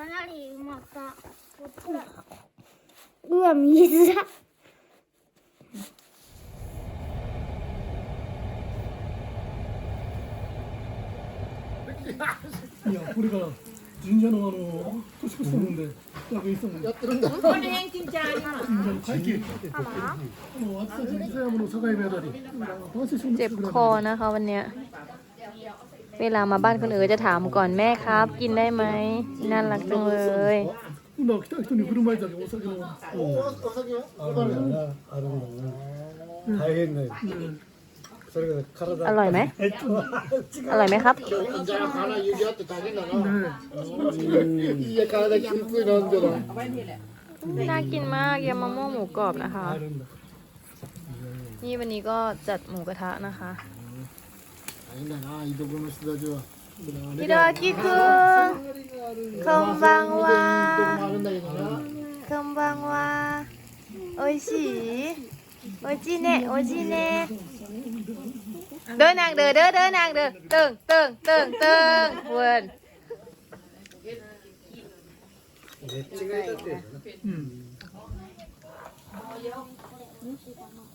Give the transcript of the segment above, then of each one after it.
かなりうまった。こっちだ。うわ、水だ。 いやこれから神社のあの年越しなんでなんかいつもやってるんだ神社の会計あの暑さ神社山の境目あたり男性 เจ็บคอนะคะวันเนี้ย เวลามาบ้านคนอื่นจะถามก่อนแม่ครับ กินได้ไหมน่ารักจังเลย 今来た人に振る舞いたけお酒のお酒はあるんだよなあるんだよな大変だよそれが体 อร่อยไหม えっと違う อร่อยไหมครับ じゃあ体指輪って大変だないや体きついなんじゃない น่ากินมากยำมะม่วงหมูกรอบนะคะ あるんだ นี่วันนี้ก็จัดหมูกระทะนะคะ ひろきくん、こんばんは。こんばんは。おいしいおいしいね、おいしいね。đứa nàng đứa đứa đứa nàng đứa từng từng từng từng quên.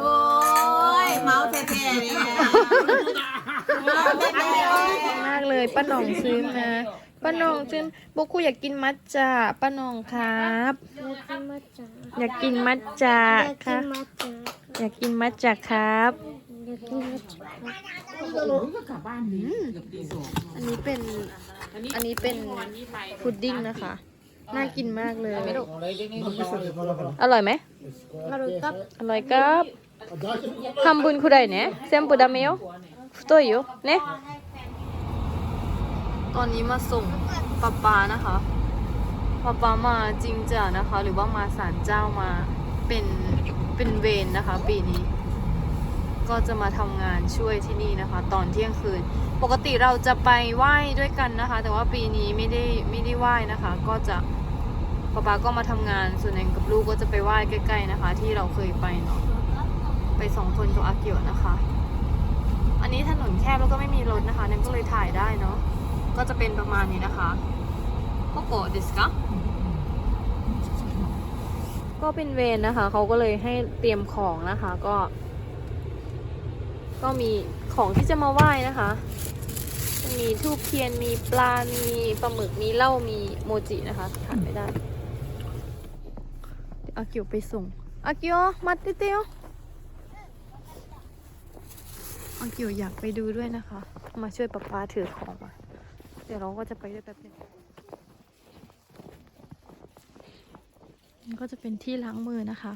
โอ้ยเมาส์เท่ๆเลยอะเมามากเลยป้าน่องซื้อมาป้านองซื้อบุกคุอยากกินมัจจาป้านองครับอยากกินมัจจาอยากคกินมัจจาอยากกินมัดจาครับ อยากกินมัจจาอันนี้เป็น อันนี้เป็นพุดดิ้งนะคะ น่ากินมากเลย อร่อยไหม อร่อยครับทำบุญคุณได้เนี่ยเซมปูดาเมลตัวอยู่เนี่ยตอนนี้มาส่งปาปานะคะปาปามาจริงจ่ะนะคะ หรือว่ามาศาลเจ้ามาเป็นเป็นเวรนนะคะ ปีนี้ ก็จะมาทำงานช่วยที่นี่นะคะ ตอนเที่ยงคืน ปกติเราจะไปไหว้ด้วยกันนะคะ แต่ว่าปีนี้ไม่ได้ไม่ได้ไหว้นะคะ ก็จะ ป๊าป๊าก็มาทำงานส่วนแองกับลูกก็จะไปไหว้ใกล้ ๆนะคะ ที่เราเคยไปเนาะไปสองคนกับอาเกียนะคะ อันนี้ถนนแคบแล้วก็ไม่มีรถนะคะนั่นก็เลยถ่ายได้เนาะก็จะเป็นประมาณนี้นะคะโกโกะเดสกะก็เป็นเวรนะคะเขาก็เลยให้เตรียมของนะคะก็ ก็มีของที่จะมาไหว้นะคะมีทูบเทียนมีปลา มีปลาหมึก มีเหล้า มีโมจินะคะขาดไม่ได้ อากิวไปส่งอากิวมาเตเตโออากิวอยากไปดูด้วยนะคะ มาช่วยป๊าป๊าถือของมาเดี๋ยวเราก็จะไปด้วยแป๊บนึงมันก็จะเป็นที่ล้างมือนะคะ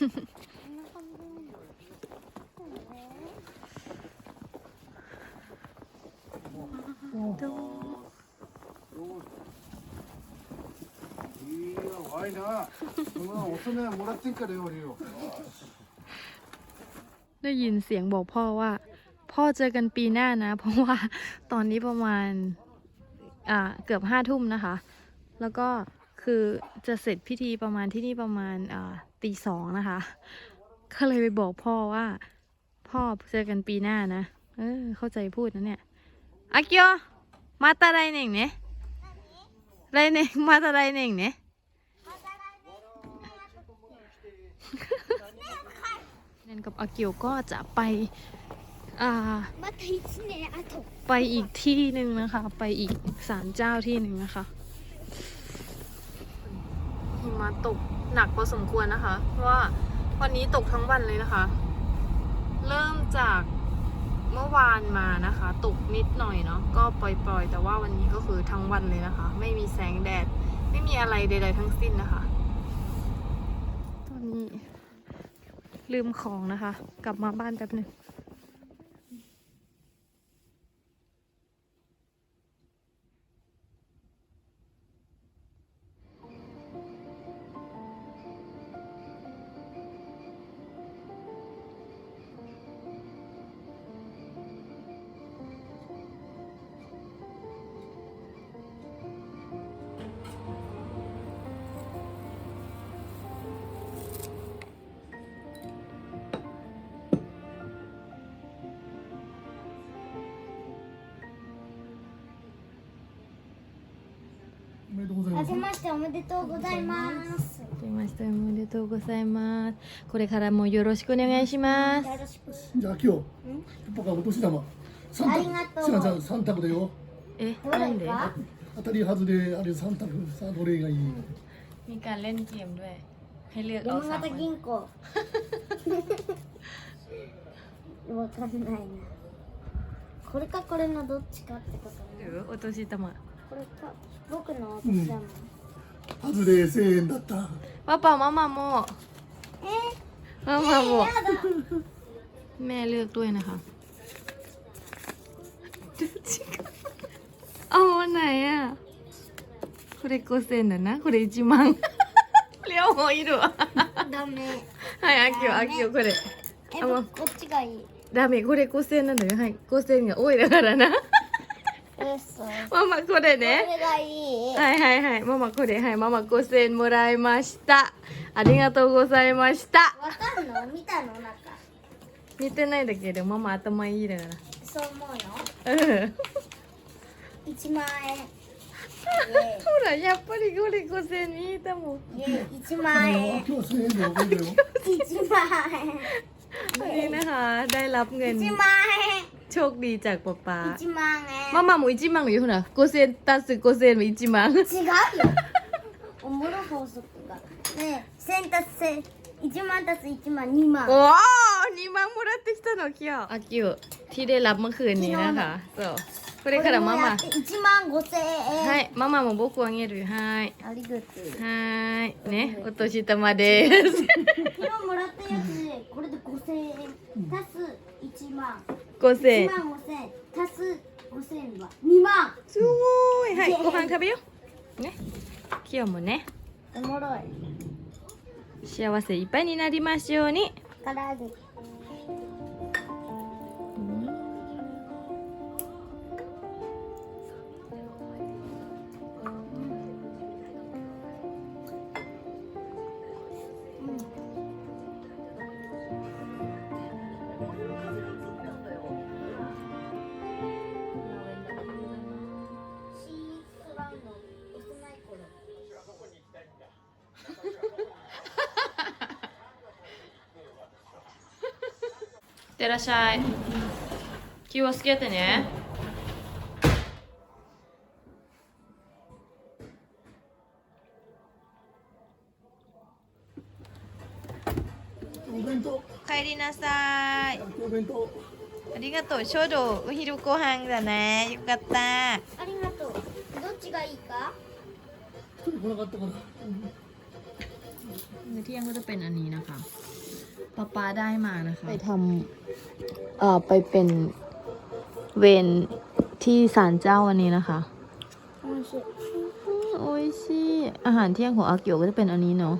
いい ดูได้ยินเสียงบอกพ่อว่า พ่อเจอกันปีหน้านะ เพราะว่าตอนนี้ประมาณ อ่าเกือบห้าทุ่มนะคะ แล้วก็คือจะเสร็จพิธีประมาณที่นี่ประมาณอ่าตีสองนะคะ ก็เลยไปบอกพ่อว่า พ่อเจอกันปีหน้านะ เออเข้าใจพูดนะเนี่ยอากิโอ มาตาไรเน่งเนี่ยไรเน่งมาตาไรเน่งเนี่ย เนนกับอากิโอก็จะไป อ่า また一年後。 ไปอีกที่หนึ่งนะคะ ไปอีกศาลเจ้าที่หนึ่งนะคะหิมะตกหนักพอสมควรนะคะ เพราะว่าวันนี้ตกทั้งวันเลยนะคะ เริ่มจากเ มื่อวานมานะคะ ตกนิดหน่อยเนาะก็ปล่อยๆ แต่ว่าวันนี้ก็คือทั้งวันเลยนะคะ ไม่มีแสงแดด ไม่มีอะไรใดๆทั้งสิ้นนะคะ ตอนนี้ลืมของนะคะ กลับมาบ้านแป๊บหนึ่ง けましておめでとうございます。明けましておめでとうございます。これからもよろしくお願いします。よろしくじゃあ今日パパお年玉。ありがとう。しなちゃん三択だよ。えなんで？当たりはずであれ三択。さあどれがいい？มีการเล่นเกมด้วยให้เลือกเอ山形銀行。わかんないな。これかこれのどっちかってことね。お年玉。これか僕のお年玉。外れ1000円だったป้าป่ามามาโม えมามาโม ー、やだ。 แม่เลือกด้วยนะคะเอาอันไหนอ่ะこれ5千だなこれ1万両方いるわダメ。はいあきよあきよこれえ、あもうこっちがいい。ダメこれ5千なんだよはい5千が多いだからな嘘。こ ママこれねれがいい。はいはいはいママこれはいママ5千もらいましたありがとうございましたわかんの見たの中。似てないだけどママ頭いいだかそう思うのらうん一万円。ほらやっぱりこれ5千見えたもんイエイ一万円。今日1000円で覚えたよ一万円。 นี่นะคะ ได้รับเงิน 一万 โชคดีจากป๊าป๊า 1만에 มามาหมูอิจิมังอยู่นะโกเซนตันสึโกเซนหมูอิจิมัง 지갑이 요? 어, 뭐라고 썼던 가? 네, 센터스 1만 따스 1만 2만 โอ้นี่มังมูราติสโนเกียวอากิวที่ได้รับเมื่อคืนนี้นะคะโซこれからママขนมมามา 1만 5천 ให้ 엔 มามาหมูบุกวางเงียดูให้ 아리가또はいね、お年玉です。이거 몰랐대요 그 래. 그래도 5천 엔 따스 1万。5000万5000足す五千は。二万。すごい。はいご飯食べよね。キヨもね。おもろい。幸せいっぱいになりましょうに。から揚げってらっしゃい気をつけてねお弁当帰りなさいお弁当ありがとうちょうどお昼ご飯だねよかったありがとう。どっちがいいか。一人来なかったからมื้อเที่ยงก็จะเป็นอันนี้นะคะป๊าป๊าได้มานะคะ ไปทำ เอ่อไปเป็นเวนที่ศาลเจ้าวันนี้นะคะโอ้ยชิอาหารเที่ยงของอากิโอก็จะเป็นอันนี้เนาะ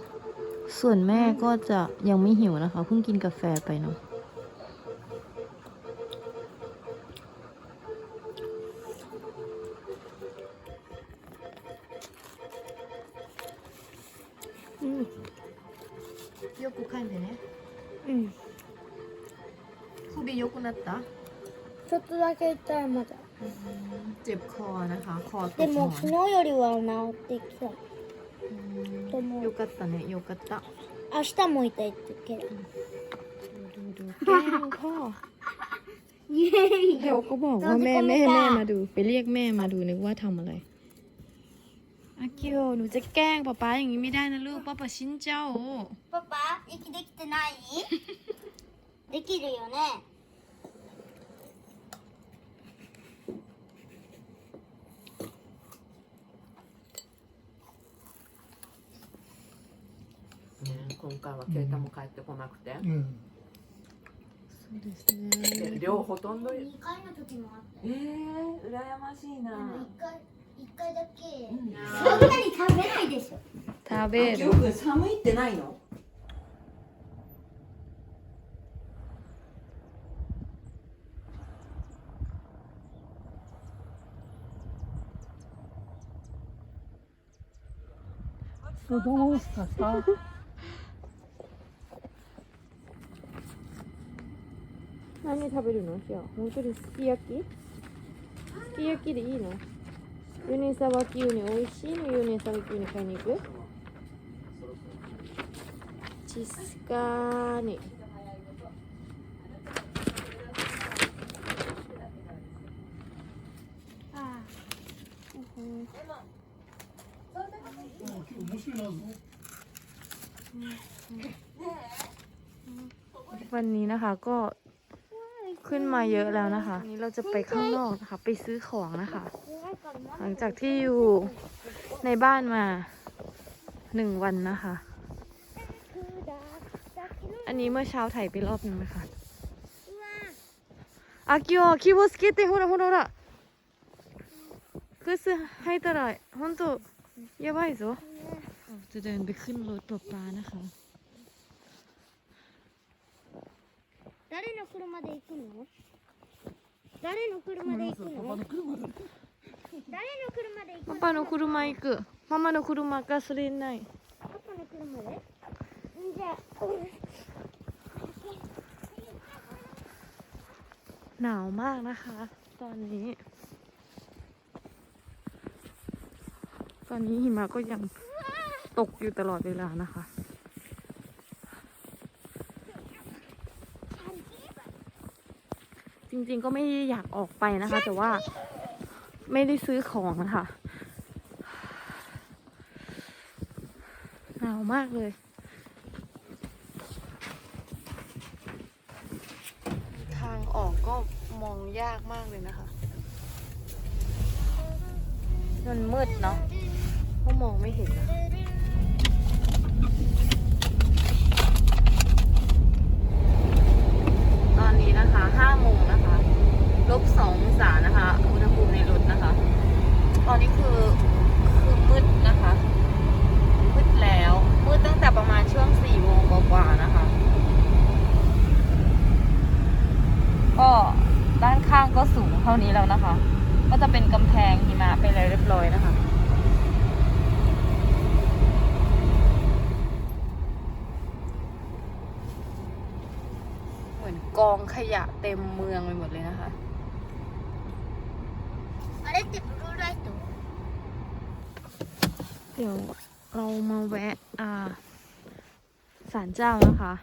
ส่วนแม่ก็จะยังไม่หิวนะคะเพิ่งกินกาแฟไปเนาะ ちょっとだけ痛いまだ。 เจ็บคอนะคะ คอต で กหมอ も昨日よりは治ってきた。น と思う。よかったねよかった明日も痛いって言うけど。ดูดูแกล้งพ่อ イエーイ เดี๋ยวก็บอกว่าแม่แม่แม่มาดู ไปเรียกแม่มาดูนึกว่าทำอะไรอากิโอหนูจะแกล้งป๊าป๊าอย่างนี้ไม่ได้นะลูกป้าป๊าชินเจ้า パパ、息できてないできるよね。 今回はケイタも帰ってこなくて、うん。そうですね。で量ほとんどえ2回の時もあった。ー、羨ましいな。1回、一回だけ。そんなに食べないでしょ。食べる。よく寒いってないの？どうした？さ何食べるの？じゃあ本当にすき焼き？すき焼きでいいの？ユニサワキウニ美味しいの？ユニサワキウニ買いに行く？チスカーニ。い。วันนี้นะคะก็ ขึ้นมาเยอะแล้วนะคะวันนี้เราจะไปข้างนอกนะคะ ไปซื้อของนะคะ หลังจากที่อยู่ในบ้านมาหนึ่งวันนะคะ อันนี้เมื่อเช้าถ่ายไปรอบนึงนะคะอากิโอคิโบสเกตほらほらほらคือซื้อให้ตลอดฮอนโตยาบายโซจะเดินไปขึ้นรถปลาปลานะคะ 誰の車で行くの誰の車で行くの誰の車で行くのパパの車行くママの車ガソリンないパパの車でじゃあหนาวมากนะคะ ตอนนี้ ตอนนี้หิมะก็ยังตกอยู่ตลอดเวลานะคะ ริงๆก็ไม่ได้อยากออกไปนะคะ แต่ว่าไม่ได้ซื้อของนะคะหนาวมากเลยทางออกก็มองยากมากเลยนะคะ มันมืดเนาะก็มองไม่เห็นนะตอนนี้นะคะห้าโมงนะคะลบสององศานะคะ อุณหภูมิในรถนะคะ ตอนนี้คือคือมืดนะคะ มืดแล้ว มืดตั้งแต่ประมาณช่วงสี่โมงกว่าๆนะคะ ก็ด้านข้างก็สูงเท่านี้แล้วนะคะ ก็จะเป็นกำแพงหิมะไปเลยเรียบร้อยนะคะ เหมือนกองขยะ เมืองไปหมดเลยนะคะเดี๋ยวเรามาแวะอ่าศาลเจ้านะคะ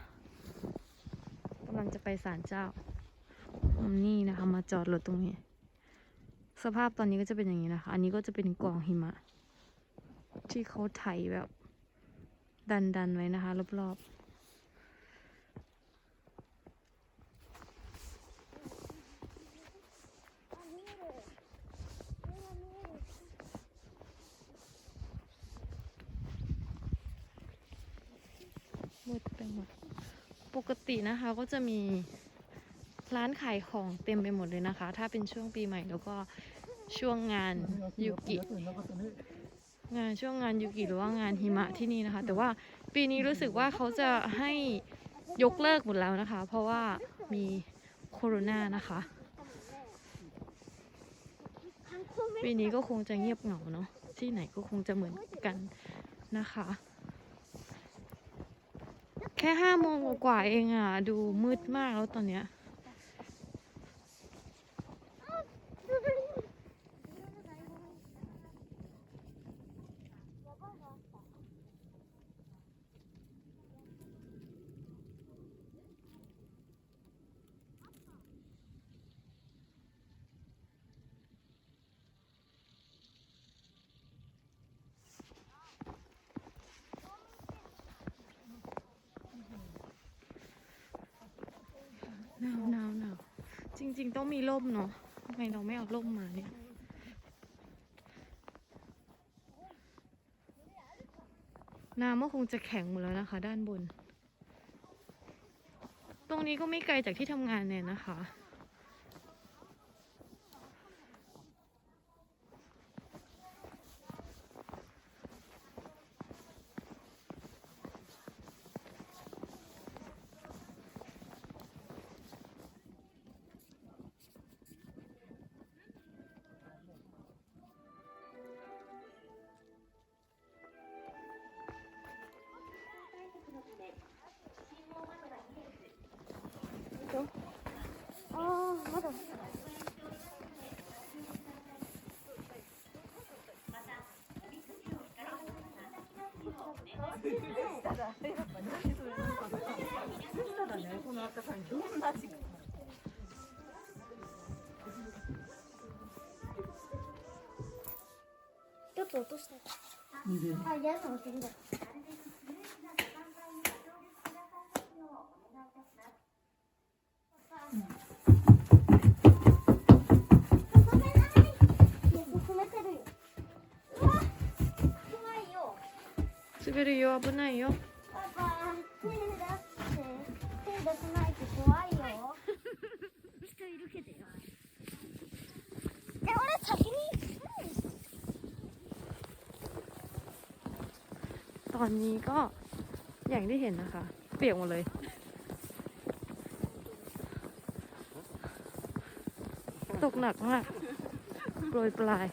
กำลังจะไปศาลเจ้านี่นะคะมาจอดรถตรงนี้ สภาพตอนนี้ก็จะเป็นอย่างนี้นะคะ อันนี้ก็จะเป็นกล่องหิมะ ที่เขาไถแบบ ดันๆไว้นะคะรอบๆ ปกตินะคะก็จะมีร้านขายของเต็มไปหมดเลยนะคะ ถ้าเป็นช่วงปีใหม่แล้วก็ช่วงงานยุกิงานช่วงงานยุกิหรือว่างานหิมะที่นี่นะคะ แต่ว่าปีนี้รู้สึกว่าเขาจะให้ยกเลิกหมดแล้วนะคะ เพราะว่ามีโควิดนะคะปีนี้ก็คงจะเงียบเหงาเนาะที่ไหนก็คงจะเหมือนกันนะคะ แค่ห้าโมงกว่าๆเองอะ ดูมืดมากแล้วตอนเนี้ย หนาวหนาวหนาว จริง ๆ ต้องมีร่มเนาะทำไมเราไม่เอาร่มมาเนี่ย น้ำก็คงจะแข็งหมดแล้วนะคะ ด้านบน ตรงนี้ก็ไม่ไกลจากที่ทำงานเนี่ยนะคะ まだ、っぱだ、い一つ落とした。Сибирь ее обынаю. 이. ตอนนี้ก็ อย่างที่เห็นนะคะ เปียกหมดเลย ตกหนักมากโปรยปลาย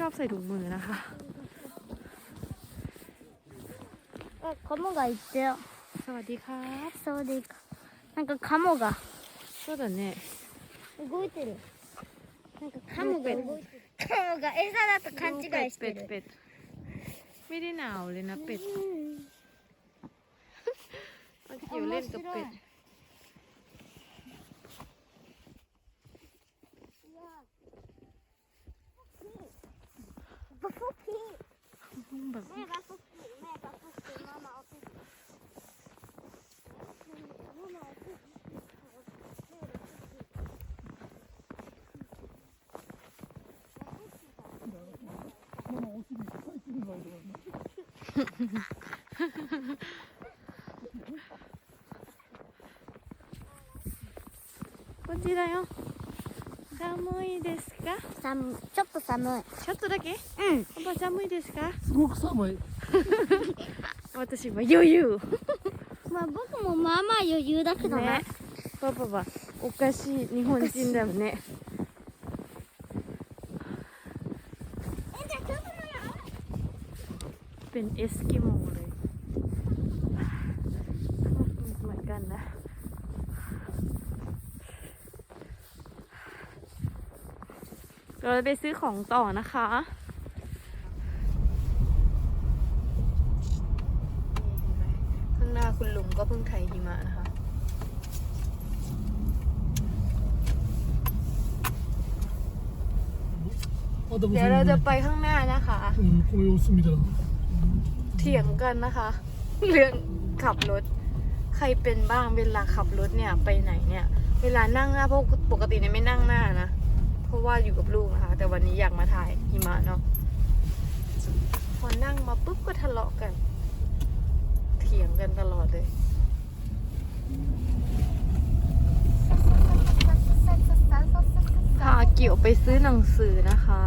ชอบใส่ถุงมือนะคะ あ、カモがいてよ。 สวัสดีครับ そうでいいか。なんかカモが そうだね動いてる。なんかカモが動いてる。カモが餌だと勘違いしてる。เป็ดเป็ดไม่ได้หนาวเลยนะเป็ดมันจะอยู่เล่นกับเป็ด バフ 봐. 내가 쏠게, 내가 쏠게, 엄마 어떻게? 엄마 어떻게? 엄마 어떻게? 사이 찍는 거 아니야? 어찌라요? 寒いですか寒いちょっと寒い。ちょっとだけうん。パパ寒いですかすごく寒い私は余裕まあ僕もまあまあ余裕だけどねね。パパはおかしい日本人だよねえ、じゃあちょっとなら。 เป็นเอสกิโม เราจะไปซื้อของต่อนะคะ ข้างหน้าคุณลุงก็เพิ่งไถหิมะนะคะ เดี๋ยวเราจะไปข้างหน้านะคะเถียงกันนะคะ เรื่องขับรถ ใครเป็นบ้างเวลาขับรถเนี่ยไปไหนเนี่ย เวลานั่งหน้าพวกปกติเนี่ยไม่นั่งหน้านะ เพราะว่าอยู่กับลูกนะคะ แต่วันนี้อยากมาถ่ายหิมะเนาะพอนั่งมาปุ๊บก็ทะเลาะกัน เถียงกันตลอดเลยพาเกี่ยวไปซื้อหนังสือนะคะ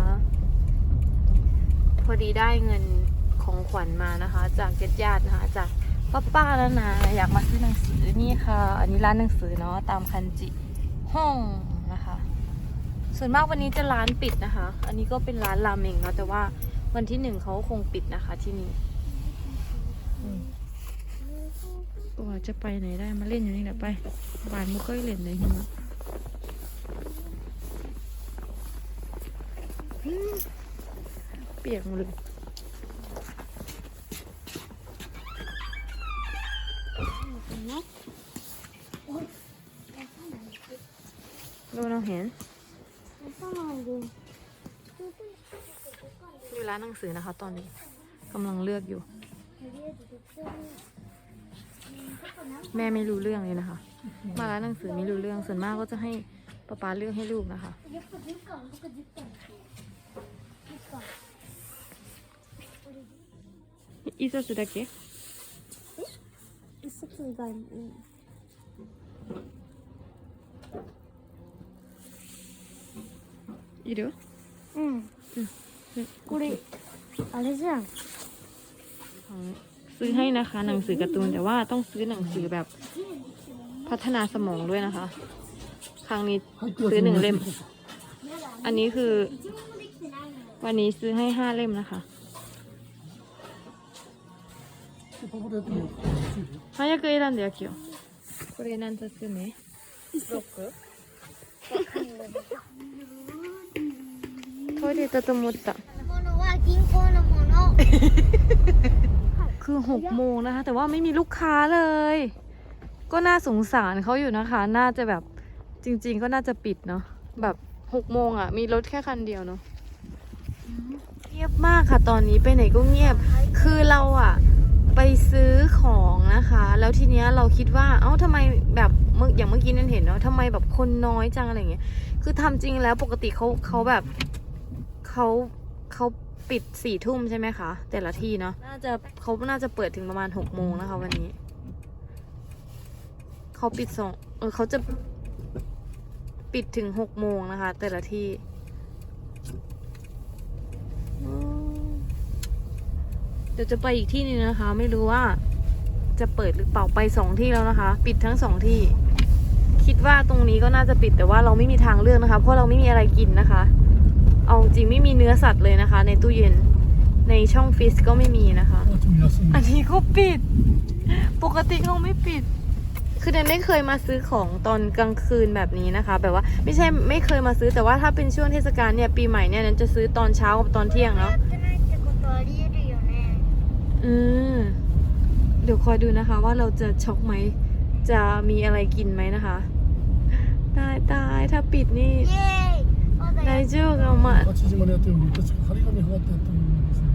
พอดีได้เงินของขวัญมานะคะ จากญาติญาติๆนะคะ จากป้าป้าแล้วนะอยากมาซื้อหนังสือนี่ค่ะ อันนี้ร้านหนังสือเนาะตามคันจิ ห้อง ส่วนมากวันนี้จะร้านปิดนะคะ อันนี้ก็เป็นร้านราเมงเนาะแต่ว่าวันที่หนึ่งเขาคงปิดนะคะที่นี่ว่าจะไปไหนได้มาเล่นอยู่นี่แหละไปบานมุกก็เล่นเลยหิมะเปียกหมดเลยดูน้องเห็น อยู่ร้านหนังสือนะคะ ตอนนี้กำลังเลือกอยู่ แม่ไม่รู้เรื่องเลยนะคะ มาร้านหนังสือไม่รู้เรื่องส่วนมากก็จะให้ป๊าป๊าเลือกให้ลูกนะคะ やっぱ10巻、僕10巻。10巻。一冊だけ一冊以外に。 いるうんこれあれじゃんซื้อให้นะคะ หนังสือการ์ตูนแต่ว่าต้องซื้อหนังสือแบบพัฒนาสมองด้วยนะคะ ครั้งนี้ซื้อหนึ่งเล่ม อันนี้คือ วันนี้ซื้อให้ห้าเล่มนะคะฮายาคือเอรันเดียกิโอคุณเอรัく選んでよ、今日。これ何冊目 ?6? 壊れたと思った物は銀行のものคือหกโมงนะคะ แต่ว่าไม่มีลูกค้าเลย ก็น่าสงสารเขาอยู่นะคะ น่าจะแบบจริง ๆ ก็น่าจะปิดเนาะแบบหกโมงอะ มีรถแค่คันเดียวเนาะเงียบมากค่ะตอนนี้ไปไหนก็เงียบ คือเราอะไปซื้อของนะคะ แล้วทีเนี้ยเราคิดว่า เอ้าทำไมแบบเมื่ออย่างเมื่อกี้นั่นเห็นเนาะทำไมแบบคนน้อยจังอะไรเงี้ย คือทำจริงแล้วปกติเขาเขาแบบ เขาเขาปิดสี่ทุ่มใช่ไหมคะ แต่ละที่เนาะน่าจะเขาน่าจะเปิดถึงประมาณหกโมงนะคะ วันนี้ เขาปิดสองเออเขาจะปิดถึงหกโมงนะคะ แต่ละที่เดี๋ยวจะไปอีกที่นึงนะคะ ไม่รู้ว่าจะเปิดหรือเปล่าไปสองที่แล้วนะคะ ปิดทั้งสองที่ คิดว่าตรงนี้ก็น่าจะปิดแต่ว่าเราไม่มีทางเลือกนะคะ เพราะเราไม่มีอะไรกินนะคะ เอาจริงไม่มีเนื้อสัตว์เลยนะคะ ในตู้เย็น ในช่องฟิสก็ไม่มีนะคะ อันนี้ก็ปิด ปกติเขาไม่ปิด คือเดนไม่เคยมาซื้อของตอนกลางคืนแบบนี้นะคะ แบบว่าไม่ใช่ไม่เคยมาซื้อแต่ว่าถ้าเป็นช่วงเทศกาลเนี่ยปีใหม่เนี่ยเดนจะซื้อตอนเช้ากับตอนเที่ยงเนาะอืมเดี๋ยวคอยดูนะคะ ว่าเราจะช็อกไหม จะมีอะไรกินไหมนะคะ ตายตายถ้าปิดนี่ イエーイそうだ ได よ จูกับมา 8時までやってるのに確か張り紙貼ってやったのにですね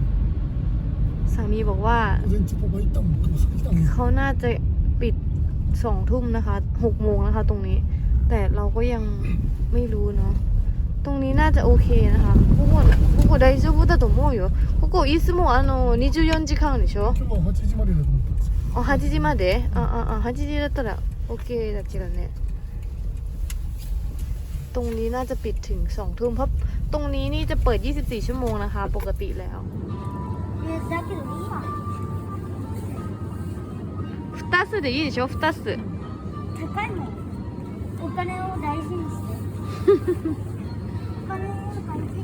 สามีบอกว่า 午前中パパ行ったもん熊崎来たもん เขาน่าจะปิดสองทุ่มนะคะหกโมงนะคะ ตรงนี้ แต่เราก็ยังไม่รู้เนาะ ตรงนี้น่าจะโอเคนะคะここここ大丈夫だと思うよここいつもあの24時間でしょ今日は8時までだと思ったんですけあ8時まであああ8時だったら OK だけどね ตรงนี้น่าจะปิดถึงสองทุ่มเพราะตรงนี้นี่จะเปิด 24 ชั่วโมงนะคะ ปกติแล้ว いやだけど今2つでいいでしょ2つ高いもんお金を大事にしてお金を大事に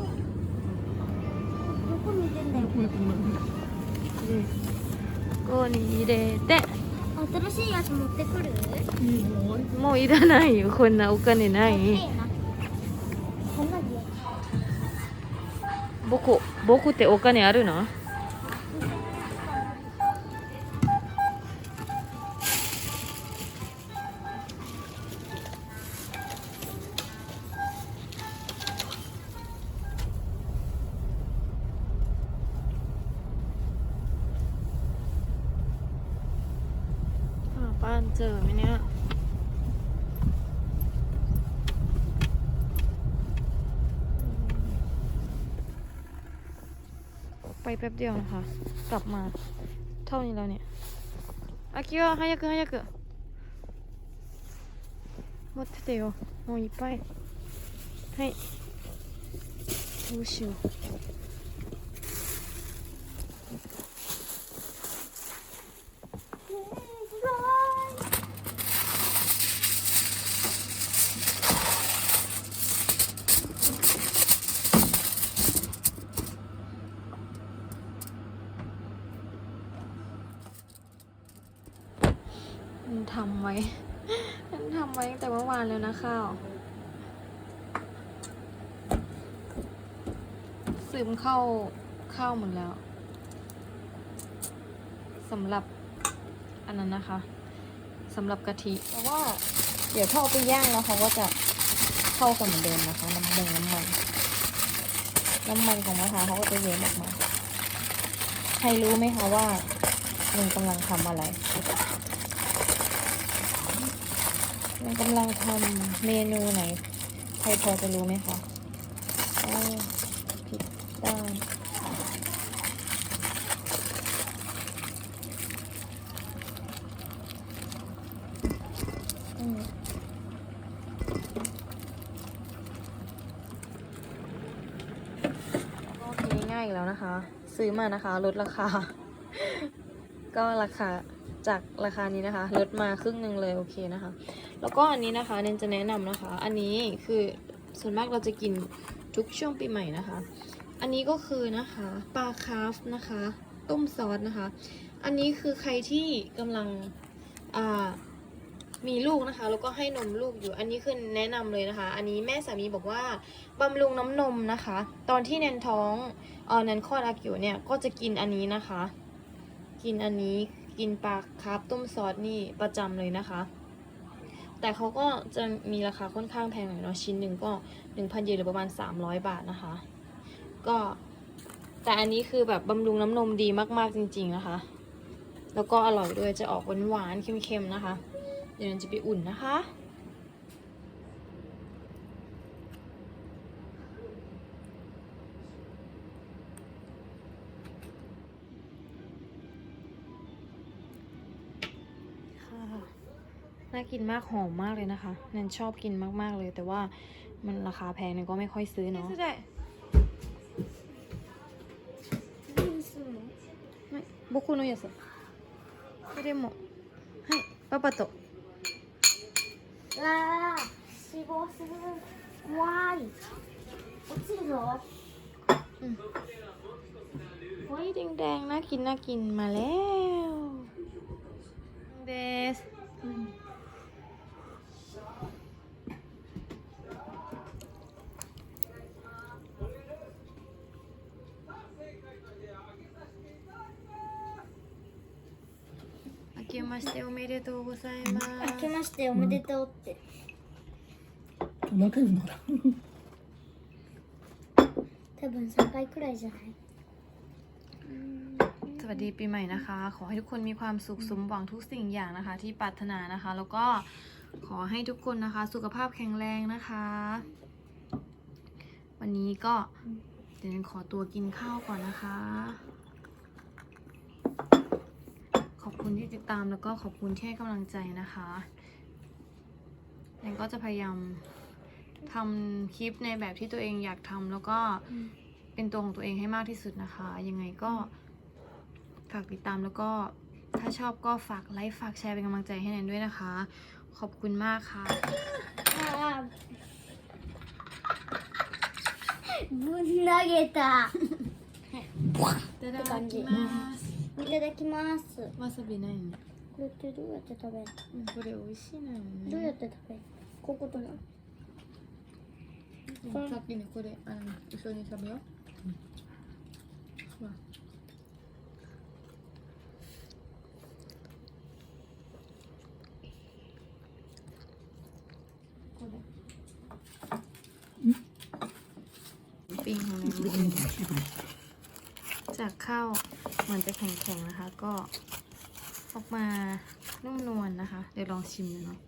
どこにいてんだよどこやってもないここに入れて新しいやつ持ってくるいいもう終わりもういらないよこんなお金な欲しいいな 僕僕ってお金あるのหาบ้านเจอไหมเนี่ย ไปแป๊บเดียวนะคะ กลับมา เท่านี้แล้วเนี่ยอากิは早く早く待っててよもういっぱいはいどうしよう มันทำไว้ มันทำไว้ตั้งแต่เมื่อวานแล้วนะข้าว ซึมเข้าเข้าหมดแล้วสำหรับอันนั้นนะคะสำหรับกะทิแต่ว่า เดี๋ยวถ้าเอไปย่างแล้วเขาก็จะเข้ากันเหมือนเดิมนะคะ น้ำมันน้ำมันน้ำมันของมะพร้าวเขาก็จะเยิ้มออกมา ใครรู้ไหมคะว่ามันกำลังทำอะไร มันกำลังทำเมนูไหน ใครพอจะรู้ไหมคะอ้าวผิดด้านอืมก็ทีนี้ง่ายอีกแล้วนะคะ ซื้อมานะคะ ลดราคา ก็ราคาจากราคานี้นะคะ ลดมาครึ่งหนึ่งเลย โอเคนะคะ แล้วก็อันนี้นะคะเนนจะแนะนำนะคะ อันนี้คือส่วนมากเราจะกินทุกช่วงปีใหม่นะคะ อันนี้ก็คือนะคะปลาคาฟนะคะ ต้มซอสนะคะ อันนี้คือใครที่กำลังมีลูกนะคะ แล้วก็ให้นมลูกอยู่ อันนี้คือแนะนำเลยนะคะ อันนี้แม่สามีบอกว่าบำรุงน้ำนมนะคะ ตอนที่แนนท้องเออแนนคลอดอากิวเนี่ยก็จะกินอันนี้นะคะ กินอันนี้กินปลาคาร์ฟต้มซอสนี่ประจำเลยนะคะ แต่เขาก็จะมีราคาค่อนข้างแพงหน่อยเนาะชิ้นหนึ่งก็ 1,000เยนหรือประมาณ 300 บาทนะคะ ก็แต่อันนี้คือแบบบำรุงน้ำนมดีมากๆจริง ๆนะคะ แล้วก็อร่อยด้วยจะออกหวานๆเค็มๆนะคะ เดี๋ยวนันจะไปอุ่นนะคะค่ะ น่ากินมากหอมมากเลยนะคะนันชอบกินมากๆเลย แต่ว่ามันราคาแพงนันก็ไม่ค่อยซื้อเนาะ何するのはい、僕のやつ。これも。はい、パパと。うわあ死亡する怖い落ちるぞ โอ้ยแดงๆน่ากินน่ากินมาแ けましておめでとうございます明けましておめでとうって泣けるのだ多分3回くらいじゃないสวัสดีปีใหม่นะคะ ขอให้ทุกคนมีความสุขสมหวังทุกสิ่งอย่างนะคะ ที่ปรารถนานะคะ แล้วก็ขอให้ทุกคนนะคะ สุขภาพแข็งแรงนะคะ วันนี้ก็เดี๋ยวขอตัวกินข้าวก่อนนะคะ คุณที่ติดตามแล้วก็ขอบคุณที่ให้กำลังใจนะคะแนนก็จะพยายามทำคลิปในแบบที่ตัวเองอยากทำแล้วก็เป็นตัวของตัวเองให้มากที่สุดนะคะ ยังไงก็ ฝากติดตามแล้วก็ถ้าชอบก็ฝากไลค์ฝากแชร์เป็นกำลังใจให้แนนด้วยนะคะ ขอบคุณมากค่ะ ああぶん投げたいただきます いただきますわさびないのこれってどうやって食べるうんこれ美味しいのよどうやっねて食べるこことなうんさっきねこれあの一緒に食べようほらこれปิ้งของแนน จากข้าว เหมือนจะแข็งๆนะคะ ก็ออกมานุ่มนวลนะคะ เดี๋ยวลองชิมดูเนาะ